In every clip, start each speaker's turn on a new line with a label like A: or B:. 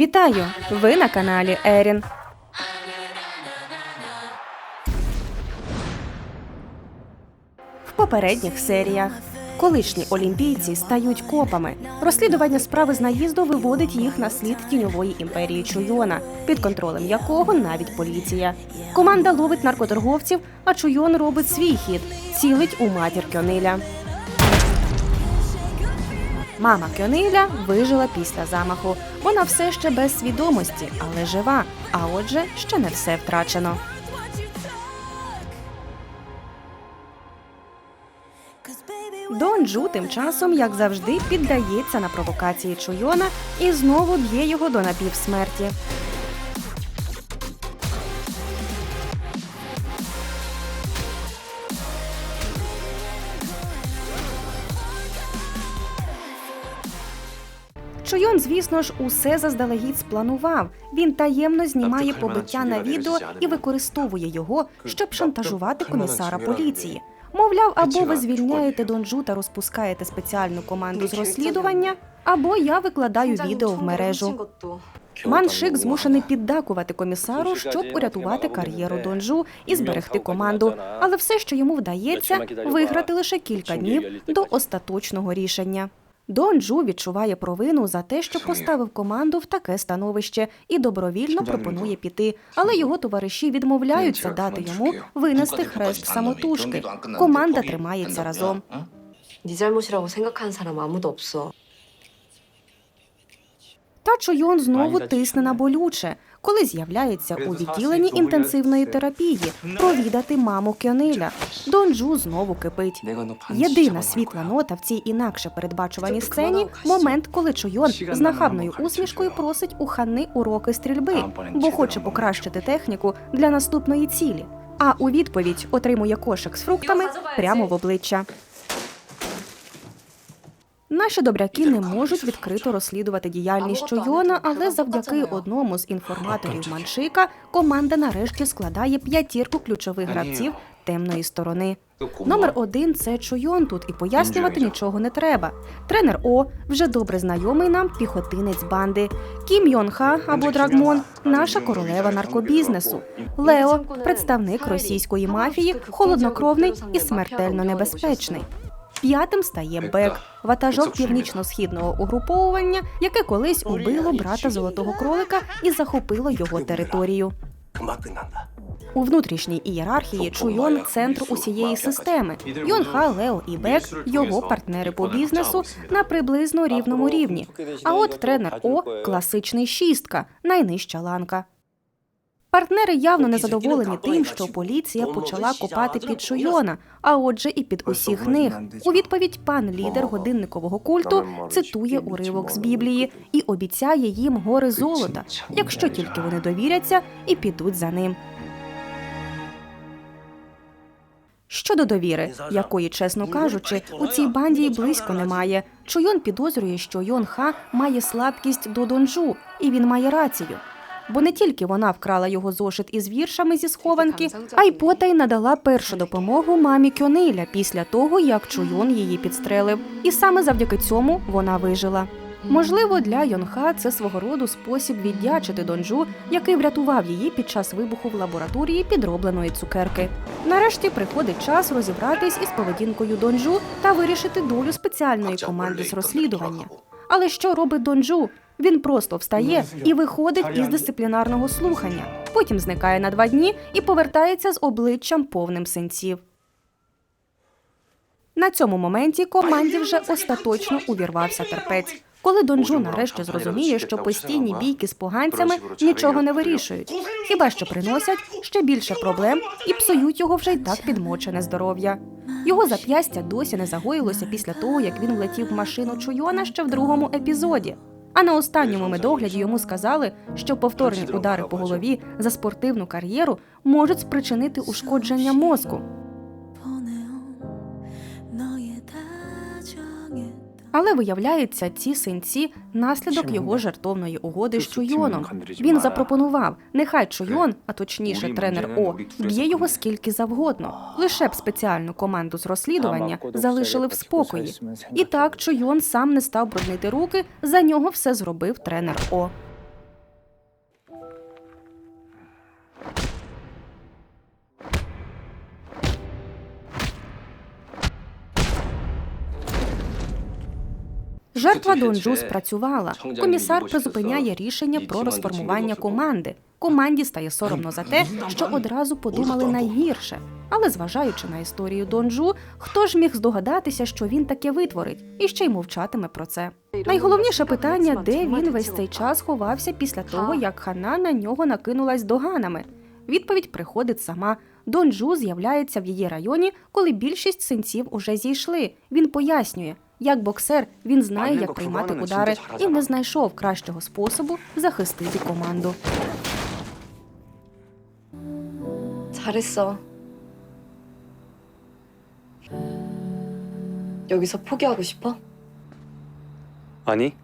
A: Вітаю! Ви на каналі Ерін. В попередніх серіях колишні олімпійці стають копами. Розслідування справи з наїзду виводить їх на слід тіньової імперії Чуйона, під контролем якого навіть поліція. Команда ловить наркоторговців, а Чуйон робить свій хід цілить у матір Кьониля. Мама Кьониля вижила після замаху. Вона все ще без свідомості, але жива. А отже, ще не все втрачено. Дон Джу тим часом, як завжди, піддається на провокації Чуйона і знову б'є його до напівсмерті. Чуйон, звісно ж, усе заздалегідь спланував. Він таємно знімає побиття на відео і використовує його, щоб шантажувати комісара поліції. Мовляв, або ви звільняєте Донджу та розпускаєте спеціальну команду з розслідування, або я викладаю відео в мережу. Маншик змушений піддакувати комісару, щоб урятувати кар'єру Донджу і зберегти команду. Але все, що йому вдається, виграти лише кілька днів до остаточного рішення. Дон Джу відчуває провину за те, що поставив команду в таке становище і добровільно пропонує піти. Але його товариші відмовляються дати йому винести хрест самотужки. Команда тримається разом. Та Чойон знову тисне на болюче коли з'являється у відділенні інтенсивної терапії провідати маму Кьониля. Дон Джу знову кипить. Єдина світла нота в цій інакше передбачуваній сцені момент, коли Чойон з нахабною усмішкою просить у хани уроки стрільби, бо хоче покращити техніку для наступної цілі. А у відповідь отримує кошик з фруктами прямо в обличчя. Наші добряки не можуть відкрито розслідувати діяльність Чойона, але завдяки одному з інформаторів Маншика команда нарешті складає п'ятірку ключових гравців темної сторони. Номер один це Чойон тут, і пояснювати нічого. не треба. Тренер О вже добре знайомий нам піхотинець банди. Кім Йон Ха або Драгмон наша королева наркобізнесу. Лео представник російської мафії, холоднокровний і смертельно небезпечний. П'ятим стає Бек, ватажок північно-східного угруповування, яке колись убило брата золотого кролика і захопило його територію. У внутрішній ієрархії Чуйон центр усієї системи. Йонха, Лео і Бек його партнери по бізнесу на приблизно рівному рівні. А от тренер О класичний шістка, найнижча ланка. Партнери явно незадоволені тим, що поліція почала копати під Чуйона, а отже, і під усіх них. У відповідь пан лідер годинникового культу цитує уривок з Біблії і обіцяє їм гори золота, якщо тільки вони довіряться і підуть за ним. Щодо довіри, якої, чесно кажучи, у цій банді й близько немає. Чойон підозрює, що Йон Ха має слабкість до Донджу, і він має рацію. Бо не тільки вона вкрала його зошит із віршами зі схованки, а й потай надала першу допомогу мамі Кьониля після того, як Чуйон її підстрелив. І саме завдяки цьому вона вижила. Можливо, для Йонха це свого роду спосіб віддячити Донджу, який врятував її під час вибуху в лабораторії підробленої цукерки. Нарешті приходить час розібратись із поведінкою Донджу та вирішити долю спеціальної команди з розслідування. Але що робить Донджу? Він просто встає і виходить із дисциплінарного слухання. Потім зникає на два дні і повертається з обличчям повним синців. На цьому моменті команді вже остаточно увірвався терпець. Коли Донджу нарешті зрозуміє, що постійні бійки з поганцями нічого не вирішують, хіба що приносять ще більше проблем і псують його вже й так підмочене здоров'я. Його зап'ястя досі не загоїлося після того, як він влетів в машину Чуйона ще в другому епізоді. А на останньому медогляді йому сказали, що повторні удари по голові за спортивну кар'єру можуть спричинити ушкодження мозку. Але виявляється, ці синці наслідок його жартовної угоди з Чуйоном. Він запропонував, нехай Чуйон, а точніше тренер О, б'є його скільки завгодно. Лише б спеціальну команду з розслідування залишили в спокої. І так Чуйон сам не став бруднити руки. За нього все зробив тренер О. Жертва Донджу спрацювала. Комісар призупиняє рішення про розформування команди. Команді стає соромно за те, що одразу подумали найгірше. Але зважаючи на історію Донджу, хто ж міг здогадатися, що він таке витворить, і ще й мовчатиме про це. Найголовніше питання, де він весь цей час ховався після того, як хана на нього накинулась доганами. Відповідь приходить сама. Донджу з'являється в її районі, коли більшість синців уже зійшли. Він пояснює, як боксер він знає, як приймати удари, і не знайшов кращого способу захистити команду.
B: 잘했어. 여기서 포기하고 싶어?
C: 아니,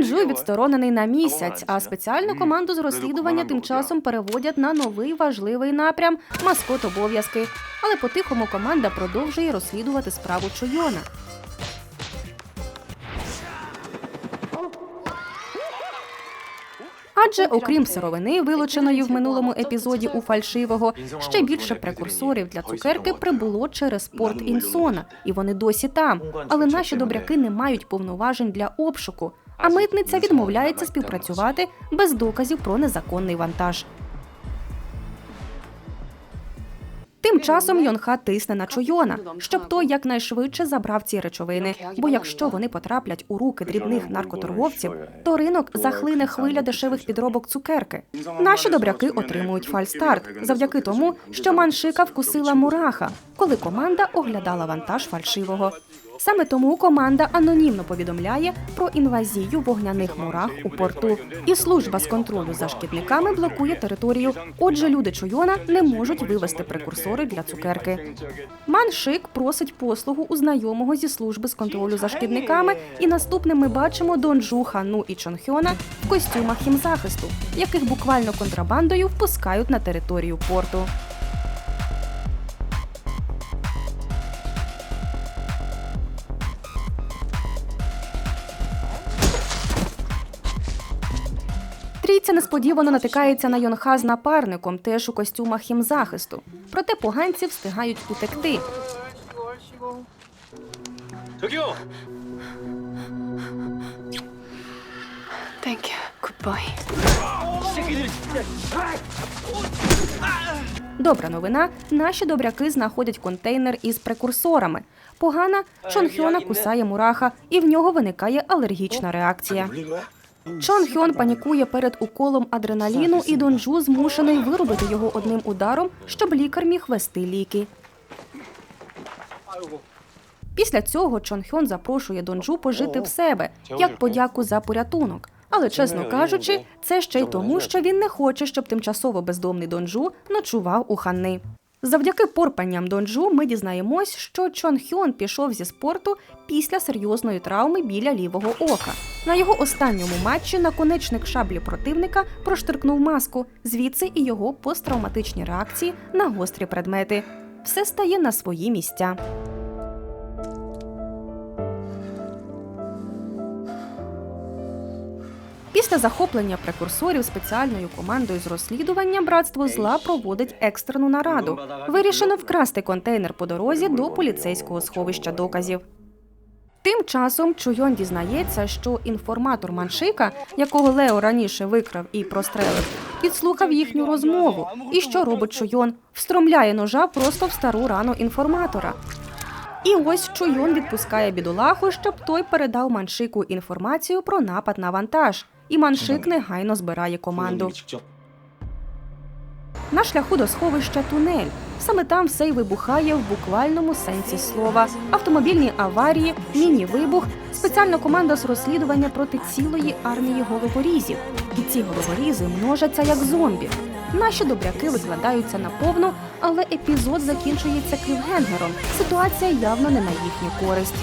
A: Донджу відсторонений на місяць, а спеціальну команду з розслідування тим часом переводять на новий важливий напрям маскот обов'язки. Але по-тихому команда продовжує розслідувати справу Чойона. Адже, окрім сировини, вилученої в минулому епізоді у фальшивого, ще більше прекурсорів для цукерки прибуло через порт Інсона, і вони досі там. Але наші добряки не мають повноважень для обшуку. А митниця відмовляється співпрацювати без доказів про незаконний вантаж. Тим часом Йонха тисне на Чойона, щоб той якнайшвидше забрав ці речовини. Бо якщо вони потраплять у руки дрібних наркоторговців, то ринок захлине хвиля дешевих підробок цукерки. Наші добряки отримують фальстарт завдяки тому, що маншика вкусила мураха, коли команда оглядала вантаж фальшивого. Саме тому команда анонімно повідомляє про інвазію вогняних мурах у порту. І служба з контролю за шкідниками блокує територію. Отже, люди Чойона не можуть вивести прекурсори для цукерки. Маншик просить послугу у знайомого зі служби з контролю за шкідниками, і наступним ми бачимо Донджу, Хану і Чонхьона в костюмах хімзахисту, яких буквально контрабандою впускають на територію порту. Трійця несподівано натикається на Йонха з напарником, теж у костюмах хімзахисту. Проте поганці встигають утекти.
B: Thank you. Goodbye.
A: Добра новина. Наші добряки знаходять контейнер із прекурсорами. Погана Чонхьона кусає мураха, і в нього виникає алергічна реакція. Чон Хьон панікує перед уколом адреналіну, і Донджу змушений виробити його одним ударом, щоб лікар міг вести ліки. Після цього Чон Хьон запрошує Донджу пожити в себе як подяку за порятунок. Але, чесно кажучи, це ще й тому, що він не хоче, щоб тимчасово бездомний Донджу ночував у хани. Завдяки порпанням Донджу ми дізнаємось, що Чон Хьон пішов зі спорту після серйозної травми біля лівого ока. На його останньому матчі наконечник шаблі противника проштиркнув маску, звідси і його посттравматичні реакції на гострі предмети. Все стає на свої місця. Після захоплення прекурсорів спеціальною командою з розслідування братство зла проводить екстрену нараду. Вирішено вкрасти контейнер по дорозі до поліцейського сховища доказів. Тим часом Чуйон дізнається, що інформатор Маншика, якого Лео раніше викрав і прострелив, підслухав їхню розмову. І що робить Чуйон? Встромляє ножа просто в стару рану інформатора. І ось Чуйон відпускає бідолаху, щоб той передав Маншику інформацію про напад на вантаж. І Маншик негайно збирає команду. На шляху до сховища тунель. Саме там все й вибухає в буквальному сенсі слова. Автомобільні аварії, міні-вибух, спеціальна команда з розслідування проти цілої армії головорізів. І ці головорізи множаться як зомбі. Наші добряки викладаються наповну, але епізод закінчується клівгенгером. Ситуація явно не на їхню користь.